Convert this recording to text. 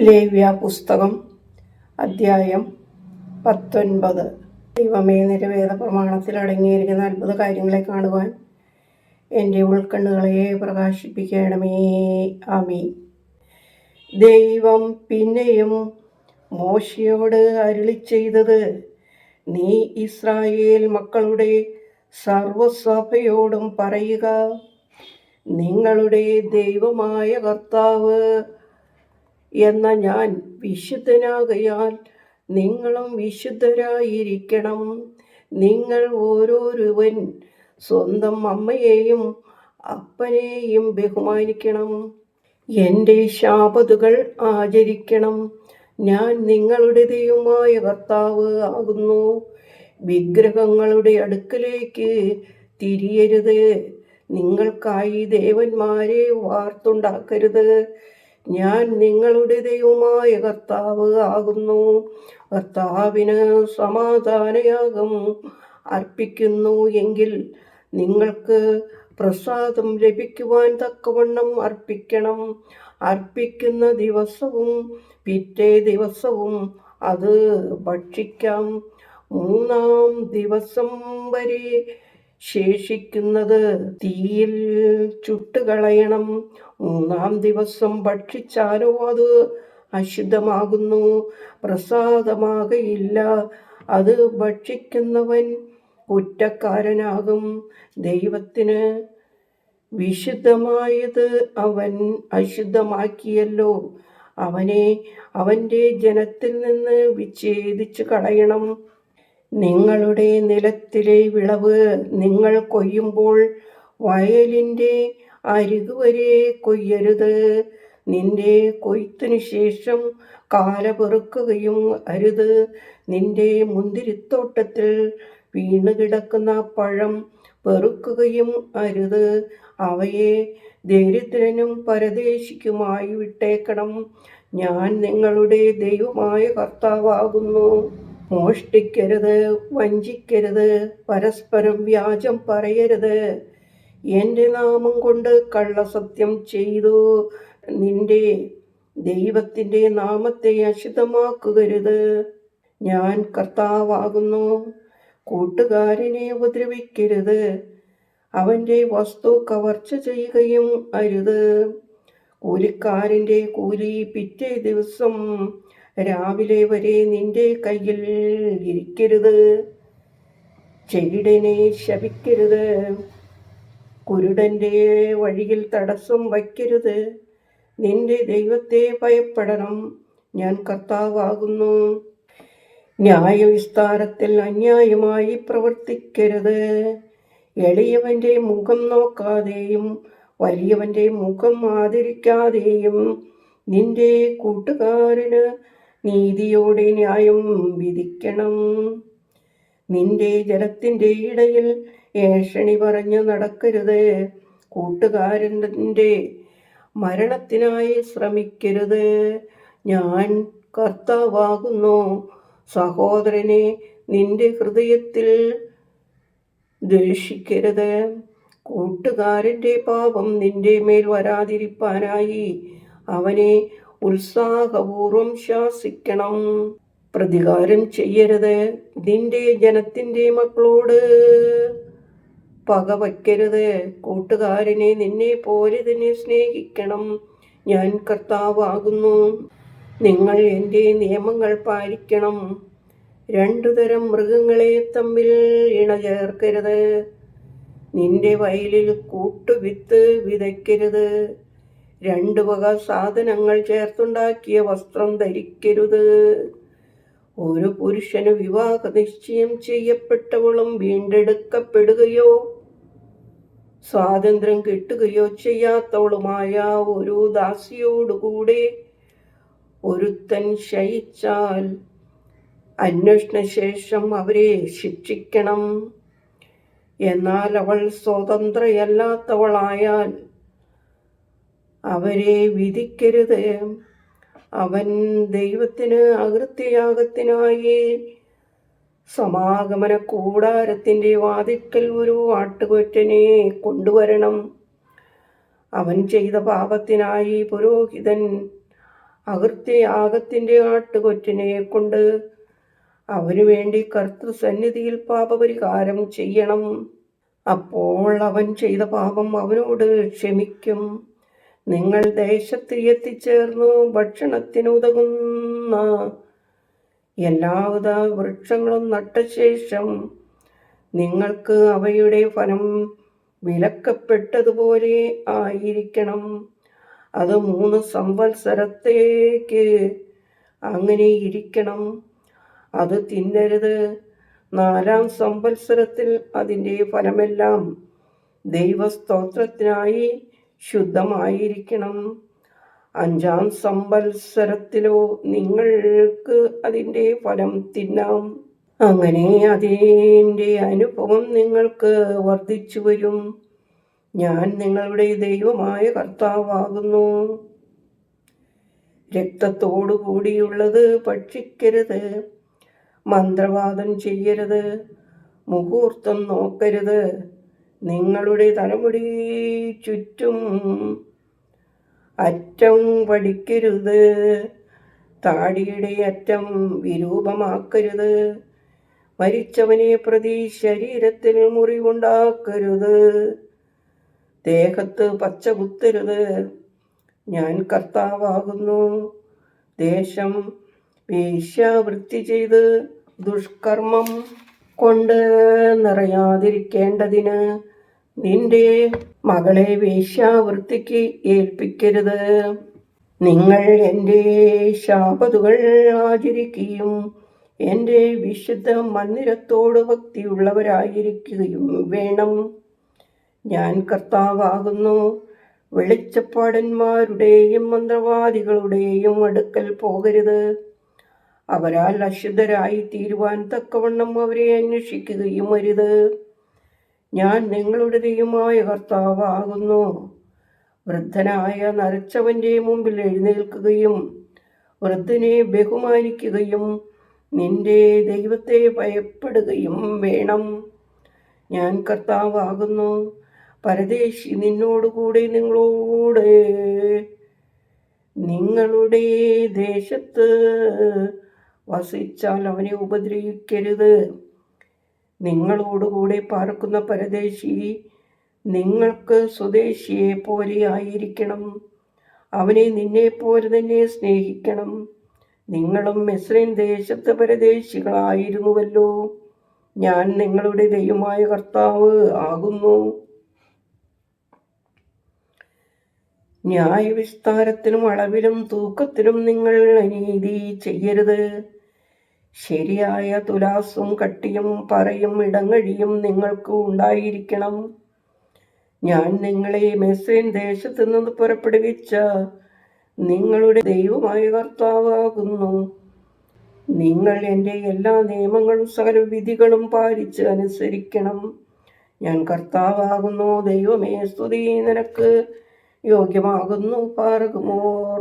ലേവ്യ പുസ്തകം അദ്ധ്യായം പത്തൊൻപത്. ദൈവമേ നിരവേദ പ്രമാണത്തിൽ അടങ്ങിയിരിക്കുന്ന അത്ഭുത കാര്യങ്ങളെ കാണുവാൻ എന്റെ ഉൾക്കണ്ണുകളെ പ്രകാശിപ്പിക്കണമേ. ആമീ ദൈവം പിന്നെയും മോശയോട് അരുളി ചെയ്തത് നീ ഇസ്രായേൽ മക്കളുടെ സർവസഭയോടും പറയുക. നിങ്ങളുടെ ദൈവമായ കർത്താവ് എന്ന ഞാൻ വിശുദ്ധനാകയാൽ നിങ്ങളും വിശുദ്ധരായിരിക്കണം. നിങ്ങൾ ഓരോരുവൻ സ്വന്തം അമ്മയെയും അപ്പനെയും ബഹുമാനിക്കണം. എന്റെ ശാപതുകൾ ആചരിക്കണം. ഞാൻ നിങ്ങളുടെ ദൈവമായ കർത്താവ് ആകുന്നു. വിഗ്രഹങ്ങളുടെ അടുക്കലേക്ക് തിരിയരുത്. നിങ്ങൾക്കായി ദേവന്മാരെ വാർത്തുണ്ടാക്കരുത്. ഞാൻ നിങ്ങളുടെ ദൈവമായ കർത്താവ് ആകുന്നു. കർത്താവിന് സമാധാനയാഗം അർപ്പിക്കുന്നു എങ്കിൽ നിങ്ങൾക്ക് പ്രസാദം ലഭിക്കുവാൻ തക്കവണ്ണം അർപ്പിക്കണം. അർപ്പിക്കുന്ന ദിവസവും പിറ്റേ ദിവസവും അത് ഭക്ഷിക്കാം. മൂന്നാം ദിവസം വരെ ശേഷിക്കുന്നത് തീയിൽ ചുട്ടുകളയണം. മൂന്നാം ദിവസം ഭക്ഷിച്ചാലോ അത് അശുദ്ധമാകുന്നു. പ്രസാദമാകയില്ല. അത് ഭക്ഷിക്കുന്നവൻ കുറ്റക്കാരനാകും. ദൈവത്തിന് വിശുദ്ധമായത് അവൻ അശുദ്ധമാക്കിയല്ലോ. അവനെ അവന്റെ ജനത്തിൽ നിന്ന് വിച്ഛേദിച്ചു കളയണം നിങ്ങളുടെ നിലത്തിലെ വിളവ് നിങ്ങൾ കൊയ്യുമ്പോൾ വയലിന്റെ അരികുവരെ കൊയ്യരുത്. നിന്റെ കൊയ്ത്തിനു ശേഷം കാല പെറുക്കുകയും അരുത്. നിന്റെ മുന്തിരിത്തോട്ടത്തിൽ വീണ് കിടക്കുന്ന പഴം പെറുക്കുകയും അരുത്. അവയെ ദരിദ്രനും പരദേശിക്കുമായി വിട്ടേക്കണം. ഞാൻ നിങ്ങളുടെ ദൈവമായ കർത്താവാകുന്നു. മോഷ്ടിക്കരുത് വഞ്ചിക്കരുത് പരസ്പരം വ്യാജം പറയരുത്. എന്റെ നാമം കൊണ്ട് കള്ളസത്യം ചെയ്തു. നിന്റെ ദൈവത്തിന്റെ നാമത്തെ അശുദ്ധമാക്കുകരുത് ഞാൻ കർത്താവാകുന്നു. കൂട്ടുകാരനെ ഉപദ്രവിക്കരുത്. അവന്റെ വസ്തു കവർച്ച ചെയ്യുകയും അരുത്. കൂലിക്കാരന്റെ കൂലി പിറ്റേ ദിവസം രാവിലെ വരെ നിന്റെ കയ്യിൽ ഇരിക്കരുത്. ചെകിടനെ ശപിക്കരുത്. കുരുടന്റെ വഴിയിൽ തടസ്സം വയ്ക്കരുത്. നിന്റെ ദൈവത്തെ ഭയപ്പെടണം. ഞാൻ കർത്താവാകുന്നു. ന്യായവിസ്താരത്തിൽ അന്യായമായി പ്രവർത്തിക്കരുത്. എളിയവന്റെ മുഖം നോക്കാതെയും വലിയവന്റെ മുഖം ആദരിക്കാതെയും നിന്റെ കൂട്ടുകാരന് നീതിയോടെ ന്യായം വിധിക്കണം. നിന്റെ ജലത്തിന്റെ ഇടയിൽ ഏഷണി പറഞ്ഞു നടക്കരുത്. കൂട്ടുകാരന്റെ മരണത്തിനായി ശ്രമിക്കരുത്. ഞാൻ കർത്താവാകുന്നു. സഹോദരനെ നിന്റെ ഹൃദയത്തിൽ ദ്വേഷിക്കരുത്. കൂട്ടുകാരന്റെ പാപം നിന്റെ മേൽ വരാതിരിപ്പാനായി അവനെ ഉത്സാഹപൂർവം ശാസിക്കണം. പ്രതികാരം ചെയ്യരുത് നിന്റെ ജനത്തിന്റെ മക്കളോട്. പക വയ്ക്കരുത് കൂട്ടുകാരനെ നിന്നെ പോലെ തന്നെ സ്നേഹിക്കണം. ഞാൻ കർത്താവാകുന്നു. നിങ്ങൾ എന്റെ നിയമങ്ങൾ പാലിക്കണം. രണ്ടു തരം മൃഗങ്ങളെ തമ്മിൽ ഇണ ചേർക്കരുത് നിന്റെ വയലിൽ കൂട്ടുവിത്ത് വിതയ്ക്കരുത്. രണ്ടു വക സാധനങ്ങൾ ചേർത്തുണ്ടാക്കിയ വസ്ത്രം ധരിക്കരുത്. ഒരു പുരുഷന് വിവാഹ നിശ്ചയം ചെയ്യപ്പെട്ടവളും വീണ്ടെടുക്കപ്പെടുകയോ സ്വാതന്ത്ര്യം കിട്ടുകയോ ചെയ്യാത്തവളുമായ ഒരു ദാസിയോടുകൂടെ ഒരുത്തൻ ശയിച്ചാൽ അന്വേഷണശേഷം അവരെ ശിക്ഷിക്കണം. എന്നാൽ അവൾ സ്വതന്ത്രയല്ലാത്തവളായാൽ അവരെ വിധിക്കരുത്. അവൻ ദൈവത്തിന് അകൃത്യയാഗത്തിനായി സമാഗമന കൂടാരത്തിന്റെ വാതിക്കൽ ഒരു ആട്ടുകൊറ്റനെ കൊണ്ടുവരണം. അവൻ ചെയ്ത പാപത്തിനായി പുരോഹിതൻ അകൃത്യയാഗത്തിന്റെ ആട്ടുകൊറ്റനെ കൊണ്ട് അവനു വേണ്ടി കർത്തൃസന്നിധിയിൽ പാപപരിഹാരം ചെയ്യണം. അപ്പോൾ അവൻ ചെയ്ത പാപം അവനോട് ക്ഷമിക്കും. നിങ്ങൾ ദേശത്ത് എത്തിച്ചേർന്നു ഭക്ഷണത്തിനുതകുന്ന എല്ലാവിധ വൃക്ഷങ്ങളും നട്ട ശേഷം നിങ്ങൾക്ക് അവയുടെ ഫലം വിലക്കപ്പെട്ടതുപോലെ ആയിരിക്കണം. അത് മൂന്ന് സംവത്സരത്തേക്ക് അങ്ങനെ ഇരിക്കണം. അത് തിന്നരുത്. നാലാം സംവത്സരത്തിൽ അതിന്റെ ഫലമെല്ലാം ദൈവസ്തോത്രത്തിനായി ശുദ്ധമായിരിക്കണം. അഞ്ചാം സംവത്സരത്തിലോ നിങ്ങൾക്ക് അതിന്റെ ഫലം തിന്നാം. അങ്ങനെ അതിന്റെ അനുഭവം നിങ്ങൾക്ക് വർദ്ധിച്ചു വരും. ഞാൻ നിങ്ങളുടെ ദൈവമായ കർത്താവാകുന്നു. രക്തത്തോടു കൂടിയുള്ളത് ഭക്ഷിക്കരുത്. മന്ത്രവാദം ചെയ്യരുത്. മുഹൂർത്തം നോക്കരുത്. നിങ്ങളുടെ തലമുടി ചുറ്റും അറ്റം പഠിക്കരുത്. താടിയുടെ അറ്റം വിരൂപമാക്കരുത്. മരിച്ചവനെ പ്രതി ശരീരത്തിൽ മുറിവുണ്ടാക്കരുത്. ദേഹത്ത് പച്ച കുത്തരുത്. ഞാൻ കർത്താവാകുന്നു. ദേശം വേശ്യാവൃത്തി ചെയ്ത് ദുഷ്കർമ്മം കൊണ്ട് നിറയാതിരിക്കേണ്ടതിന് നിന്റെ മകളെ വേശ്യാവൃത്തിക്ക് ഏൽപ്പിക്കരുത്. നിങ്ങൾ എന്റെ ശാപതുകൾ ആചരിക്കുകയും എന്റെ വിശുദ്ധ മന്ദിരത്തോട് ഭക്തിയുള്ളവരായിരിക്കുകയും വേണം. ഞാൻ കർത്താവാകുന്നു. വെളിച്ചപ്പാടന്മാരുടെയും മന്ത്രവാദികളുടെയും അടുക്കൽ പോകരുത്. അവരാൽ അശുദ്ധരായി തീരുവാൻ തക്കവണ്ണം അവരെ അന്വേഷിക്കുകയും അരുത്. ഞാൻ നിങ്ങളുടെ ദൈവമായ കർത്താവാകുന്നു. വൃദ്ധനായ നരച്ചവന്റെ മുമ്പിൽ എഴുന്നേൽക്കുകയും വൃദ്ധനെ ബഹുമാനിക്കുകയും നിന്റെ ദൈവത്തെ ഭയപ്പെടുകയും വേണം. ഞാൻ കർത്താവാകുന്നു. പരദേശി നിന്നോടുകൂടെ നിങ്ങളോട്. നിങ്ങളുടെ ദേശത്ത് വസിച്ചാൽ അവനെ ഉപദ്രവിക്കരുത്. നിങ്ങളോടുകൂടെ പാർക്കുന്ന പരദേശി നിങ്ങൾക്ക് സ്വദേശിയെ പോലെ ആയിരിക്കണം. അവനെ നിന്നെ പോലെ തന്നെ സ്നേഹിക്കണം. നിങ്ങളും മിസ്രൈൻ ദേശത്ത് പരദേശികളായിരുന്നുവല്ലോ. ഞാൻ നിങ്ങളുടെ ദൈവമായ കർത്താവ് ആകുന്നു. ന്യായവിസ്താരത്തിലും അളവിലും തൂക്കത്തിലും നിങ്ങൾ അനീതി ചെയ്യരുത്. ശരിയായ തുലാസും കട്ടിയും പറയും ഇടങ്ങഴിയും നിങ്ങൾക്ക് ഉണ്ടായിരിക്കണം. ഞാൻ നിങ്ങളെ മെസ്സേൻ ദേശത്തു നിന്ന് പുറപ്പെടുവിച്ച നിങ്ങളുടെ ദൈവമായ കർത്താവാകുന്നു. നിങ്ങൾ എന്റെ എല്ലാ നിയമങ്ങളും സകല വിധികളും പാലിച്ച് അനുസരിക്കണം. ഞാൻ കർത്താവാകുന്നു. ദൈവമേ സ്തുതി നിനക്ക്. യോഗ്യമാകുന്നു പാർക്കുമോർ